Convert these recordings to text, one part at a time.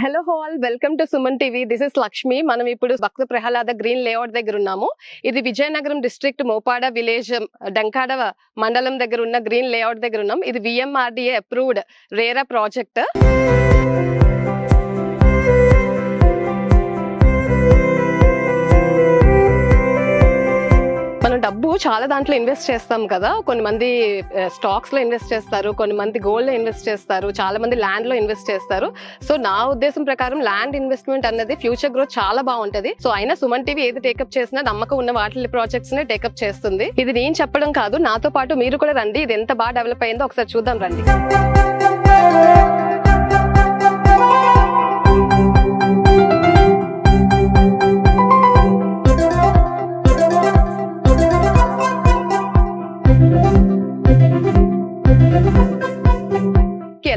Hello all welcome to Suman TV this is Lakshmi మనం ఇప్పుడు Bhakta Prahlada green layout దగ్గర ఉన్నాము. ఇది విజయనగరం డిస్ట్రిక్ట్ మోపాడ విలేజ్ డంకాడ మండలం దగ్గర ఉన్న గ్రీన్ లేఅవుట్ దగ్గర ఉన్నాం. ఇది విఎంఆర్డిఏ అప్రూవ్డ్ రేరా ప్రాజెక్ట్ డబ్బు చాలా దాంట్లో ఇన్వెస్ట్ చేస్తాం కదా. కొన్ని మంది స్టాక్స్లో ఇన్వెస్ట్ చేస్తారు కొన్ని మంది గోల్డ్లో ఇన్వెస్ట్ చేస్తారు చాలా మంది ల్యాండ్లో ఇన్వెస్ట్ చేస్తారు. సో నా ఉద్దేశం ప్రకారం ల్యాండ్ ఇన్వెస్ట్మెంట్ అన్నది ఫ్యూచర్ గ్రోత్ చాలా బాగుంటది. సో అయినా సుమన్ టీవీ ఏది టేకప్ చేసినా నమ్మకం ఉన్న వాటి ప్రాజెక్ట్స్ నే టేకప్ చేస్తుంది. ఇది నేను చెప్పడం కాదు నాతో పాటు మీరు కూడా రండి. ఇది ఎంత బాగా డెవలప్ అయిందో ఒకసారి చూద్దాం రండి.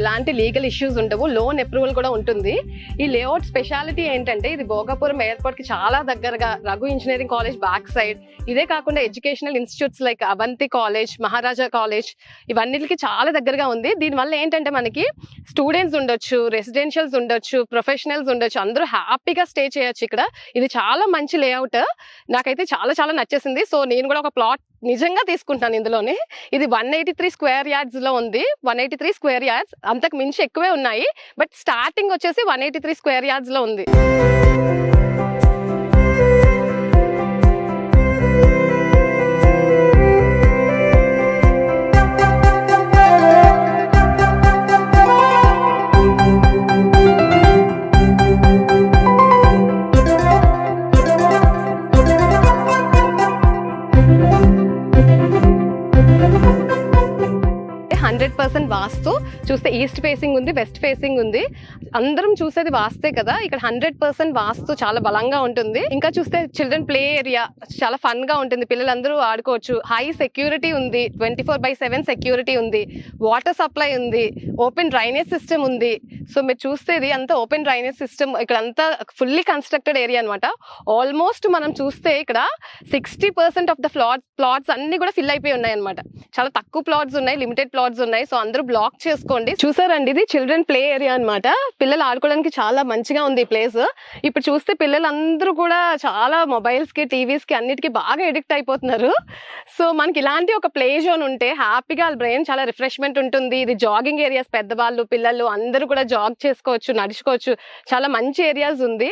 ఎలాంటి లీగల్ ఇష్యూస్ ఉండవు లోన్ అప్రూవల్ కూడా ఉంటుంది. ఈ లేఅవుట్ స్పెషాలిటీ ఏంటంటే ఇది భోగాపురం ఎయిర్పోర్ట్కి చాలా దగ్గరగా Raghu engineering college back side. ఇదే కాకుండా educational institutes like Avanti college Maharaja college ఇవన్నిటికి చాలా దగ్గరగా ఉంది. దీనివల్ల ఏంటంటే మనకి స్టూడెంట్స్ ఉండొచ్చు రెసిడెన్షియల్స్ ఉండొచ్చు ప్రొఫెషనల్స్ ఉండొచ్చు. అందరూ హ్యాపీగా స్టే చేయొచ్చు ఇక్కడ. ఇది చాలా మంచి లేఅవుట్. నాకైతే చాలా చాలా నచ్చేసింది. సో నేను కూడా ఒక ప్లాట్ నిజంగా తీసుకుంటాను ఇందులోనే. ఇది వన్ ఎయిటీ త్రీ స్క్వేర్ యార్డ్స్లో ఉంది. One eighty three square yards అంతకు మించి ఎక్కువే ఉన్నాయి. బట్ స్టార్టింగ్ వచ్చేసి వన్ ఎయిటీ త్రీ స్క్వేర్ యార్డ్స్లో ఉంది. చూస్తే ఈస్ట్ ఫేసింగ్ ఉంది వెస్ట్ ఫేసింగ్ ఉంది. అందరం చూసేది వాస్తే కదా. ఇక్కడ హండ్రెడ్ పర్సెంట్ వాస్తు చాలా బలంగా ఉంటుంది. ఇంకా చూస్తే చిల్డ్రన్ ప్లే ఏరియా చాలా ఫన్గా ఉంటుంది. పిల్లలందరూ ఆడుకోవచ్చు. హై సెక్యూరిటీ ఉంది. Twenty four by seven security ఉంది. వాటర్ సప్లై ఉంది. ఓపెన్ డ్రైనేజ్ సిస్టమ్ ఉంది. సో మీరు చూస్తే ఇది అంతా ఓపెన్ డ్రైనేజ్ సిస్టమ్. ఇక్కడ అంతా ఫుల్లీ కన్స్ట్రక్టెడ్ ఏరియా అనమాట ఆల్మోస్ట్ మనం చూస్తే ఇక్కడ sixty percent of the plots plots అన్ని కూడా ఫిల్ అయిపోయి ఉన్నాయి అనమాట చాలా తక్కువ ప్లాట్స్ ఉన్నాయి. లిమిటెడ్ ప్లాట్స్ ఉన్నాయి. సో అందరూ బ్లాక్ చేసుకోండి. చూసారండి? ఇది చిల్డ్రన్ ప్లే ఏరియా అనమాట పిల్లలు ఆడుకోవడానికి చాలా మంచిగా ఉంది ఈ ప్లేస్. ఇప్పుడు చూస్తే పిల్లలందరూ కూడా చాలా మొబైల్స్కి టీవీస్కి అన్నిటికీ బాగా ఎడిక్ట్ అయిపోతున్నారు. సో మనకి ఇలాంటి ఒక ప్లే జోన్ ఉంటే హ్యాపీగా వాళ్ళ బ్రెయిన్ చాలా రిఫ్రెష్మెంట్ ఉంటుంది. ఇది జాగింగ్ ఏరియాస్ పెద్దవాళ్ళు పిల్లలు అందరూ కూడా జాగ్ చేసుకోవచ్చు నడుచుకోవచ్చు. చాలా మంచి ఏరియాస్ ఉంది.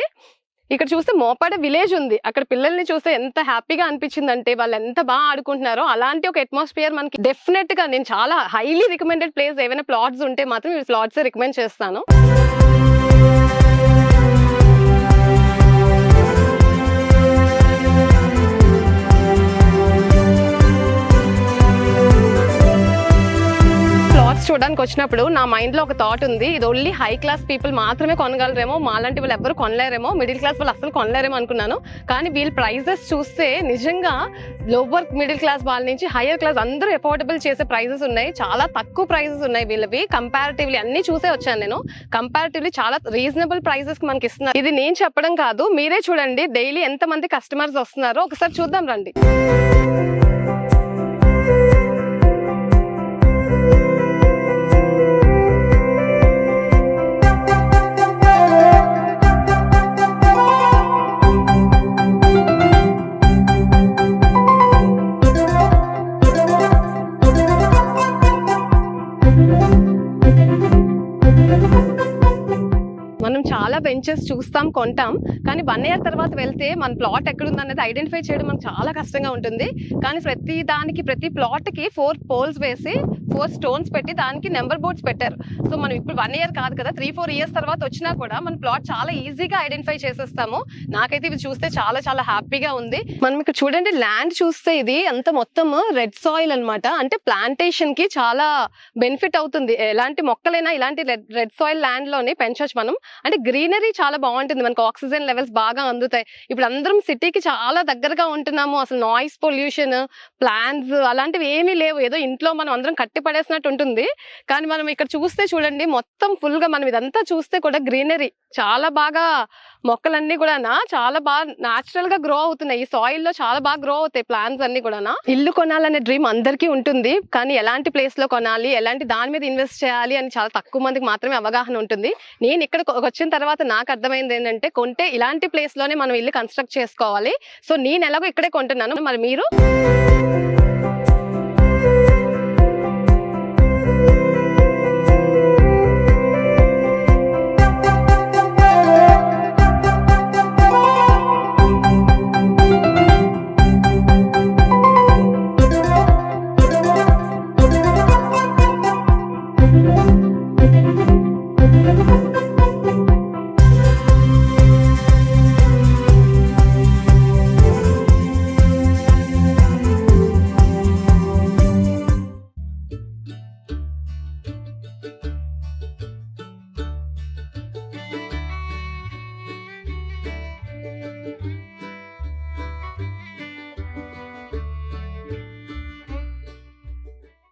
ఇక్కడ చూస్తే మోపాడ విలేజ్ ఉంది. అక్కడ పిల్లల్ని చూస్తే ఎంత హ్యాపీగా అనిపించిందంటే వాళ్ళు ఎంత బాగా ఆడుకుంటున్నారో అలాంటి ఒక అట్మాస్ఫియర్ మనకి డెఫినెట్గా నేను చాలా హైలీ రికమెండెడ్ ప్లేస్ ఏమైనా ప్లాట్స్ ఉంటే మాత్రం ఈ ప్లాట్స్ రికమెండ్ చేస్తాను. Música చూడడానికి వచ్చినప్పుడు నా మైండ్లో ఒక థాట్ ఉంది. ఇది ఓన్లీ హై క్లాస్ పీపుల్ మాత్రమే కొనగలరేమో మాలాంటి వాళ్ళు ఎవరు కొనలేరేమో మిడిల్ క్లాస్ వాళ్ళు అసలు కొనలేరేమో అనుకున్నాను. కానీ వీళ్ళ ప్రైజెస్ చూస్తే నిజంగా లోవర్ మిడిల్ క్లాస్ వాళ్ళ నుంచి హైయర్ క్లాస్ అందరూ అఫోర్డబుల్ చేసే ప్రైజెస్ ఉన్నాయి. చాలా తక్కువ ప్రైజెస్ ఉన్నాయి వీళ్ళవి. కంపారిటివ్లీ అన్ని చూసే వచ్చాను నేను. కంపారిటివ్లీ చాలా రీజనబుల్ ప్రైజెస్ మనకి ఇస్తున్నారు. ఇది నేను చెప్పడం కాదు మీరే చూడండి. డైలీ ఎంతమంది కస్టమర్స్ వస్తున్నారో ఒకసారి చూద్దాం రండి. బెంచెస్ చూస్తాం కొంటాం. కానీ వన్ ఇయర్ తర్వాత వెళ్తే మన ప్లాట్ ఎక్కడుంది అనేది ఐడెంటిఫై చేయడం మనకు చాలా కష్టంగా ఉంటుంది. కానీ ప్రతి దానికి ప్రతి ప్లాట్కి ఫోర్ పోల్స్ వేసి ఫోర్ స్టోన్స్ పెట్టి దానికి నెంబర్ బోర్డ్స్ పెట్టారు. సో మనం ఇప్పుడు వన్ ఇయర్ కాదు కదా త్రీ ఫోర్ ఇయర్స్ తర్వాత వచ్చినా కూడా మన ప్లాట్ చాలా ఈజీగా ఐడెంటిఫై చేసేస్తాము. నాకైతే ఇవి చూస్తే చాలా చాలా హ్యాపీగా ఉంది. మనం ఇక్కడ చూడండి ల్యాండ్ చూస్తే ఇది అంత మొత్తం రెడ్ సాయిల్ అన్నమాట. అంటే ప్లాంటేషన్కి చాలా బెనిఫిట్ అవుతుంది. ఎలాంటి మొక్కలైనా ఇలాంటి రెడ్ రెడ్ సాయిల్ ల్యాండ్లోనే పెంచవచ్చు మనం. అంటే గ్రీనరీ చాలా బాగుంటుంది. మనకు ఆక్సిజన్ లెవెల్స్ బాగా అందుతాయి. ఇప్పుడు అందరం సిటీకి చాలా దగ్గరగా ఉంటున్నాము. అసలు నాయిస్ పొల్యూషన్ ప్లాన్స్ అలాంటివి ఏమీ లేవు. ఏదో ఇంట్లో మనం అందరం కట్టి పడేసినట్టు ఉంటుంది. కానీ మనం ఇక్కడ చూస్తే చూడండి మొత్తం ఫుల్గా మనం ఇదంతా చూస్తే కూడా గ్రీనరీ చాలా బాగా మొక్కలన్నీ కూడా చాలా బాగా న్యాచురల్గా గ్రో అవుతున్నాయి. ఈ సాయిల్లో చాలా బాగా గ్రో అవుతాయి ప్లాన్స్ అన్ని కూడా ఇల్లు కొనాలనే డ్రీమ్ అందరికీ ఉంటుంది. కానీ ఎలాంటి ప్లేస్లో కొనాలి ఎలాంటి దాని మీద ఇన్వెస్ట్ చేయాలి అని చాలా తక్కువ మందికి మాత్రమే అవగాహన ఉంటుంది. నేను ఇక్కడ వచ్చిన తర్వాత తర్వాత నాకు అర్థమైంది ఏంటంటే కొంటే ఇలాంటి ప్లేస్లోనే మనం ఇల్లు కన్స్ట్రక్ట్ చేసుకోవాలి. సో నేను ఎలాగో ఇక్కడే కొంటున్నాను. మరి మీరు?